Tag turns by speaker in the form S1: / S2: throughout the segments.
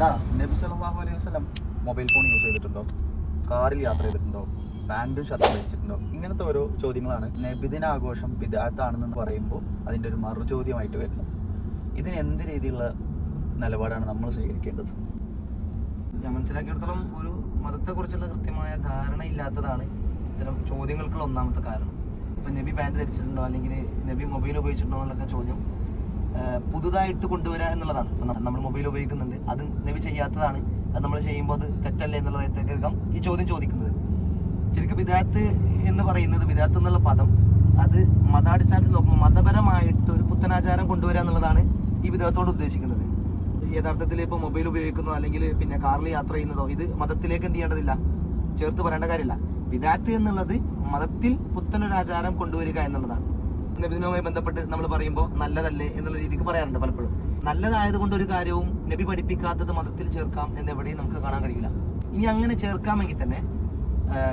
S1: എടാ നബി സല്ലാഹു അലൈഹി വസ്ലം മൊബൈൽ ഫോൺ യൂസ് ചെയ്തിട്ടുണ്ടോ? കാറിൽ യാത്ര ചെയ്തിട്ടുണ്ടോ? പാന്റും ഷർട്ടും ധരിച്ചിട്ടുണ്ടോ? ഇങ്ങനത്തെ ഓരോ ചോദ്യങ്ങളാണ് നബിദിന ആഘോഷം വിദാത്താണെന്ന് പറയുമ്പോൾ അതിന്റെ ഒരു മറു ചോദ്യമായിട്ട് വരുന്നു ഇതിന് എന്ത് രീതിയിലുള്ള നിലപാടാണ് നമ്മൾ സ്വീകരിക്കേണ്ടത്?
S2: ഞാൻ മനസ്സിലാക്കിയിടത്തോളം ഒരു മതത്തെക്കുറിച്ചുള്ള കൃത്യമായ ധാരണ ഇല്ലാത്തതാണ് ഇത്തരം ചോദ്യങ്ങൾക്കുള്ള ഒന്നാമത്തെ കാരണം. ഇപ്പം നബി പാന്റ് ധരിച്ചിട്ടുണ്ടോ? അല്ലെങ്കിൽ നബി മൊബൈൽ ഉപയോഗിച്ചിട്ടുണ്ടോ? എന്നുള്ള ചോദ്യം പുതുതായിട്ട് കൊണ്ടുവരിക എന്നുള്ളതാണ്. നമ്മൾ മൊബൈൽ ഉപയോഗിക്കുന്നുണ്ട്. അത് നബി ചെയ്യാത്തതാണ്. അത് നമ്മൾ ചെയ്യുമ്പോൾ അത് തെറ്റല്ലേ എന്നുള്ളതായിട്ടേക്കാം ഈ ചോദ്യം ചോദിക്കുന്നത്. ശരിക്കും വിദാത്ത് എന്ന് പറയുന്നത് വിദാത്ത് എന്നുള്ള പദം അത് മതാടിസ്ഥാനത്തിൽ നോക്കുമ്പോൾ മതപരമായിട്ട് ഒരു പുത്തനാചാരം കൊണ്ടുവരിക എന്നുള്ളതാണ് ഈ വിദാത്തോട് ഉദ്ദേശിക്കുന്നത്. യഥാർത്ഥത്തിൽ ഇപ്പോൾ മൊബൈൽ ഉപയോഗിക്കുന്നതോ അല്ലെങ്കിൽ പിന്നെ കാറിൽ യാത്ര ചെയ്യുന്നതോ ഇത് മതത്തിലേക്ക് എന്ത് ചെയ്യേണ്ടതില്ല? ചേർത്ത് പറയേണ്ട കാര്യമില്ല. വിദാത്ത് എന്നുള്ളത് മതത്തിൽ പുത്തനൊരാചാരം കൊണ്ടുവരിക എന്നുള്ളതാണ്. നബിദിനവുമായി ബന്ധപ്പെട്ട് നമ്മൾ പറയുമ്പോൾ നല്ലതല്ലേ എന്നുള്ള രീതിക്ക് പറയാറുണ്ട് പലപ്പോഴും. നല്ലതായതുകൊണ്ട് ഒരു കാര്യവും നബി പഠിപ്പിക്കാത്തത് മതത്തിൽ ചേർക്കാം എന്നെവിടെയും നമുക്ക് കാണാൻ കഴിയില്ല. ഇനി അങ്ങനെ ചേർക്കാമെങ്കിൽ തന്നെ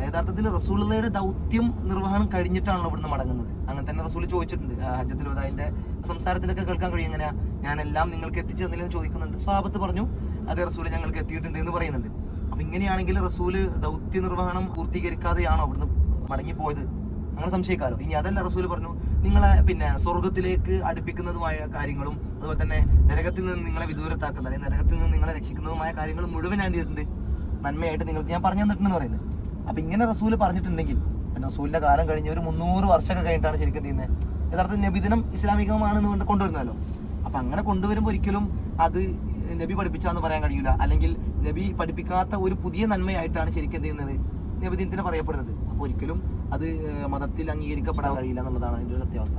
S2: യഥാർത്ഥത്തിൽ റസൂലുള്ളയുടെ ദൗത്യം നിർവഹണം കഴിഞ്ഞിട്ടാണല്ലോ ഇവിടുന്ന് മടങ്ങുന്നത്. അങ്ങനെ തന്നെ റസൂൽ ചോദിച്ചിട്ടുണ്ട് ഹജ്ജത്തിൽ അതിന്റെ സംസാരത്തിലൊക്കെ കേൾക്കാൻ കഴിയും എങ്ങനെയാ? ഞാനെല്ലാം നിങ്ങൾക്ക് എത്തിച്ചു തന്നില്ലെന്ന് ചോദിക്കുന്നുണ്ട്. സ്വാപത്ത് പറഞ്ഞു അതേ റസൂൽ ഞങ്ങൾക്ക് എത്തിയിട്ടുണ്ട് എന്ന് പറയുന്നുണ്ട്. അപ്പൊ ഇങ്ങനെയാണെങ്കിൽ റസൂൽ ദൗത്യ നിർവഹണം പൂർത്തീകരിക്കാതെയാണോ അവിടുന്ന് മടങ്ങിപ്പോയത്? അങ്ങനെ സംശയിക്കാലോ. ഇനി അതല്ല റസൂൽ പറഞ്ഞു നിങ്ങളെ പിന്നെ സ്വർഗത്തിലേക്ക് അടുപ്പിക്കുന്നതുമായ കാര്യങ്ങളും അതുപോലെ തന്നെ നരകത്തിൽ നിന്ന് നിങ്ങളെ വിദൂരത്താക്കുന്ന അല്ലെങ്കിൽ നരകത്തിൽ നിന്ന് നിങ്ങളെ രക്ഷിക്കുന്നതുമായ കാര്യങ്ങൾ മുഴുവൻ ഞാൻ ചെയ്തിട്ടുണ്ട് നന്മയായിട്ട് നിങ്ങൾക്ക് ഞാൻ പറഞ്ഞു തന്നിട്ടുണ്ടെന്ന് പറയുന്നത്. അപ്പൊ ഇങ്ങനെ റസൂൽ പറഞ്ഞിട്ടുണ്ടെങ്കിൽ റസൂലിന്റെ കാലം കഴിഞ്ഞ് ഒരു മുന്നൂറ് വർഷമൊക്കെ കഴിഞ്ഞിട്ടാണ് ശരിക്കും ചെയ്യുന്നത്? യഥാർത്ഥത്തിൽ നബിദിനം ഇസ്ലാമികമാണെന്ന് കൊണ്ട് കൊണ്ടുവരുന്നല്ലോ അപ്പൊ അങ്ങനെ കൊണ്ടുവരുമ്പോൾ ഒരിക്കലും അത് നബി പഠിപ്പിച്ചാന്ന് പറയാൻ കഴിയില്ല അല്ലെങ്കിൽ നബി പഠിപ്പിക്കാത്ത ഒരു പുതിയ നന്മയായിട്ടാണ് ശരിക്കും എന്ത് നബിദിനത്തിന് പറയപ്പെടുന്നത്. അപ്പൊ ഒരിക്കലും അത് മതത്തിൽ അംഗീകരിക്കപ്പെടാൻ കഴിയില്ല എന്നുള്ളതാണ് അതിന്റെ ഒരു സത്യാവസ്ഥ.